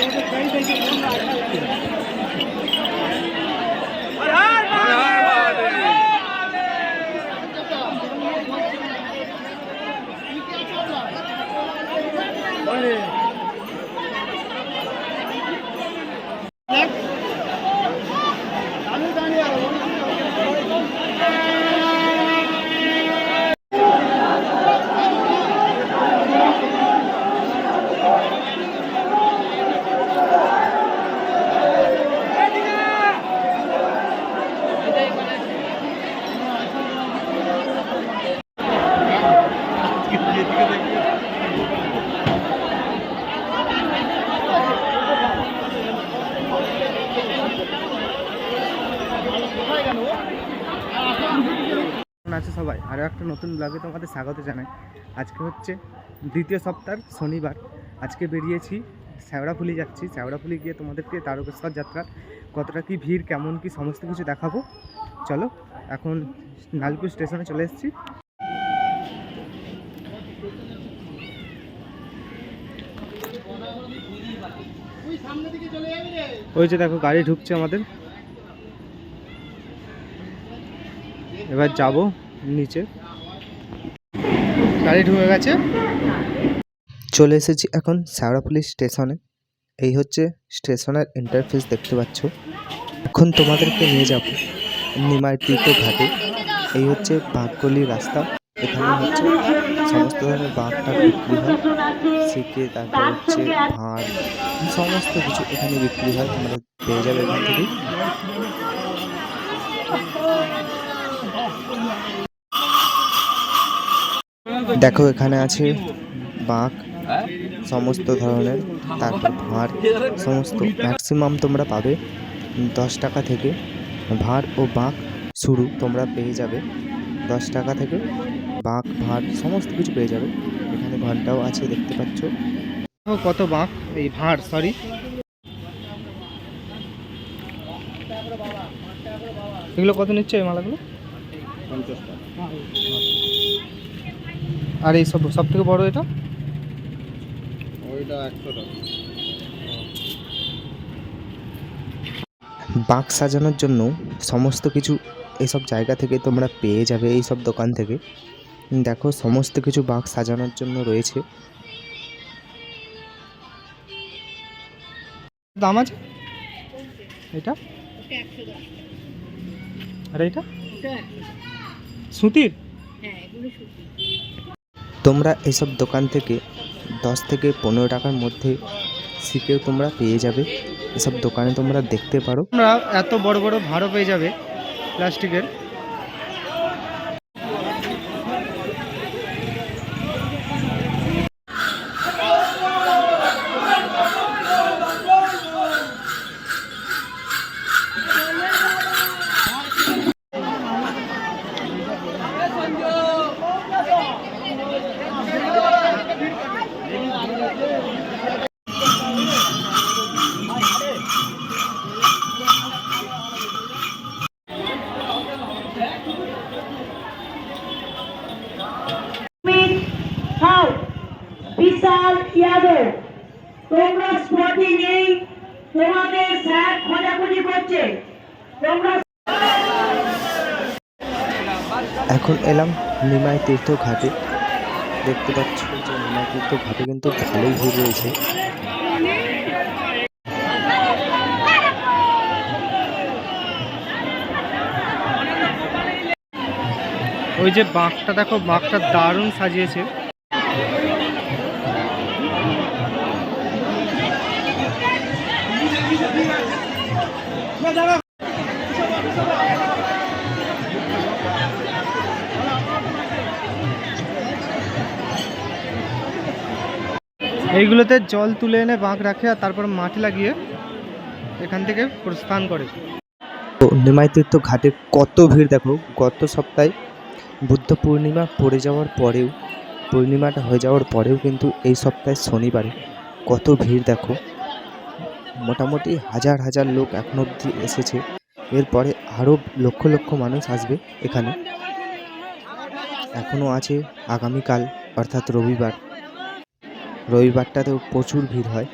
Thank you. আছে সবাই। আরও একটা নতুন ব্লগে তোমাদের স্বাগত জানাই। আজকে হচ্ছে দ্বিতীয় সপ্তাহ শনিবার। আজকে বেরিয়েছি শ্যাওড়াফুলি যাচ্ছি। শ্যাওড়াফুলি গিয়ে তোমাদেরকে তারকেশ্বর যাত্রা কতটা কি ভিড়, কেমন কি সমস্ত কিছু দেখাবো। চলো, এখন নালপুর স্টেশনে চলে এসেছি। ওই যে দেখো, গাড়ি ঢুকছে আমাদের। এবার যাব। নিচে। গাড়ি ঢুকে গেছে। চলে এসেছি এখন শ্যাওড়াপুলি স্টেশনে। এই হচ্ছে স্টেশনের ইন্টারফেস দেখতে পাচ্ছ। এখন তোমাদেরকে নিয়ে যাব নিমাই তীর্থ ঘাটে। এই হচ্ছে বাঘগলি রাস্তা। এখানে হচ্ছে সমস্ত ধরনের বাঘটা বিক্রি হয়। শিখে তারপর হচ্ছে ভাঁড়, সমস্ত কিছু এখানে বিক্রি হয়। তোমরা পেয়ে যাবে এখান থেকে দেখো এখানে আছে বাঘ সমস্ত ধরনের তারপর ভাঁড় সমস্ত ম্যাক্সিমাম তোমরা পাবে দশ টাকা থেকে। ভাঁড় ও বাঘ শুরু তোমরা পেয়ে যাবে দশ টাকা থেকে। বাঘ ভাঁড় সমস্ত কিছু পেয়ে যাবে। এখানে ঘন্টাও আছে দেখতে পাচ্ছ। কত বাঘ এই ভাঁড় সরি এগুলো কত নিচ্ছে এই মালাগুলো? আর এই সব সব থেকে বড় এটা? ওইটা একশো টাকা। বাঁক সাজানোর জন্য সমস্ত কিছু এইসব জায়গা থেকে তোমরা পেয়ে যাবে এই সব দোকান থেকে। দেখো সমস্ত কিছু বাঁক সাজানোর জন্য রয়েছে। দাম আছে? এটা? আর এটা? সুতির। তোমরা এসব দোকান থেকে দশ থেকে পনেরো টাকার মধ্যে শিখেও তোমরা পেয়ে যাবে। এসব দোকানে তোমরা দেখতে পারো। তোমরা এত বড় বড় ভাড়ও পেয়ে যাবে প্লাস্টিকের। তোমরা স্পটে নেই তোমাদের স্যার খোঁজাখুঁজি করছে। তোমরা এখন এলাম নিমাই তীর্থ ঘাটে। দেখতে পাচ্ছ যে নিমাই তীর্থ ঘাটে কিন্তু ভালোই ভিড় রয়েছে। ওই যে বাঁকটা দেখো বাঁকটা দারুণ সাজিয়েছে। এইগুলোতে জল তুলে এনে বাঁক রাখে আর তারপর মাটি লাগিয়ে এখান থেকে প্রস্থান করে। তো নিমাই তীর্থ ঘাটে কত ভিড় দেখো, গত সপ্তাহে বুদ্ধ পূর্ণিমা পড়ে যাওয়ার পরেও, পূর্ণিমাটা হয়ে যাওয়ার পরেও কিন্তু এই সপ্তাহে শনিবারে কত ভিড় দেখো। মোটামুটি হাজার হাজার লোক এখন অবধি এসেছে। এরপরে আরও লক্ষ লক্ষ মানুষ আসবে এখানে। এখনও আছে আগামীকাল, অর্থাৎ রবিবার। রবিবারটাতেও প্রচুর ভিড় হয়।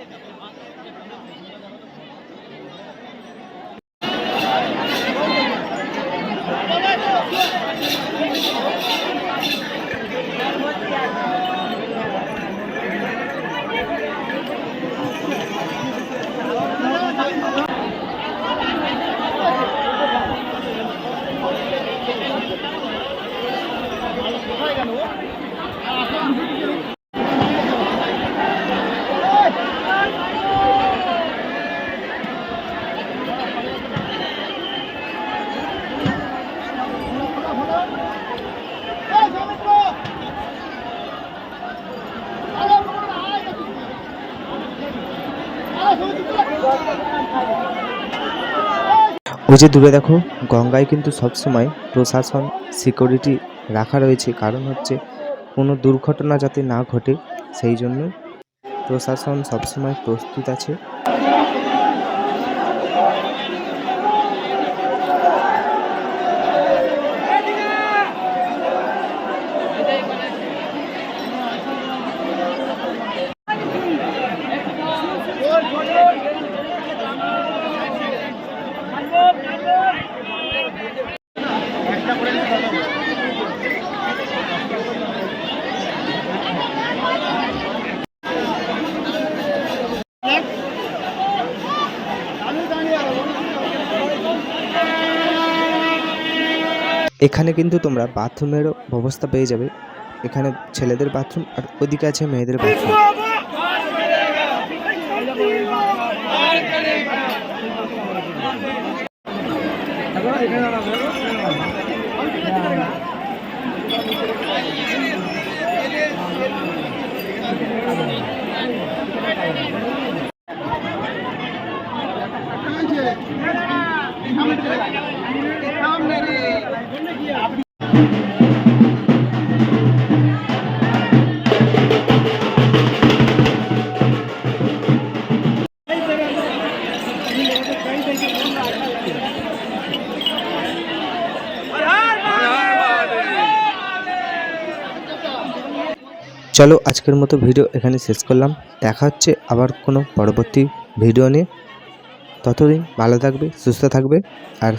ওই যে দূরে দেখো, গঙ্গায় কিন্তু সবসময় প্রশাসন সিকিউরিটি রাখা রয়েছে। কারণ হচ্ছে, কোনো দুর্ঘটনা যাতে না ঘটে, সেই জন্য প্রশাসন সবসময় প্রস্তুত আছে। এখানে কিন্তু তোমরা বাথরুমেরও ব্যবস্থা পেয়ে যাবে। এখানে ছেলেদের বাথরুম আর ওদিকে আছে মেয়েদের বাথরুম। চলো আজকের মতো ভিডিও এখানে শেষ করলাম। দেখা হচ্ছে আবার কোনো পরবর্তী ভিডিও নিয়ে। ততদিন ভালো থাকবে, সুস্থ থাকবে আর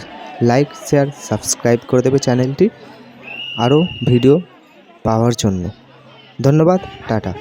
লাইক শেয়ার সাবস্ক্রাইব করে দেবে চ্যানেলটি আরও ভিডিও পাওয়ার জন্য। ধন্যবাদ, টাটা।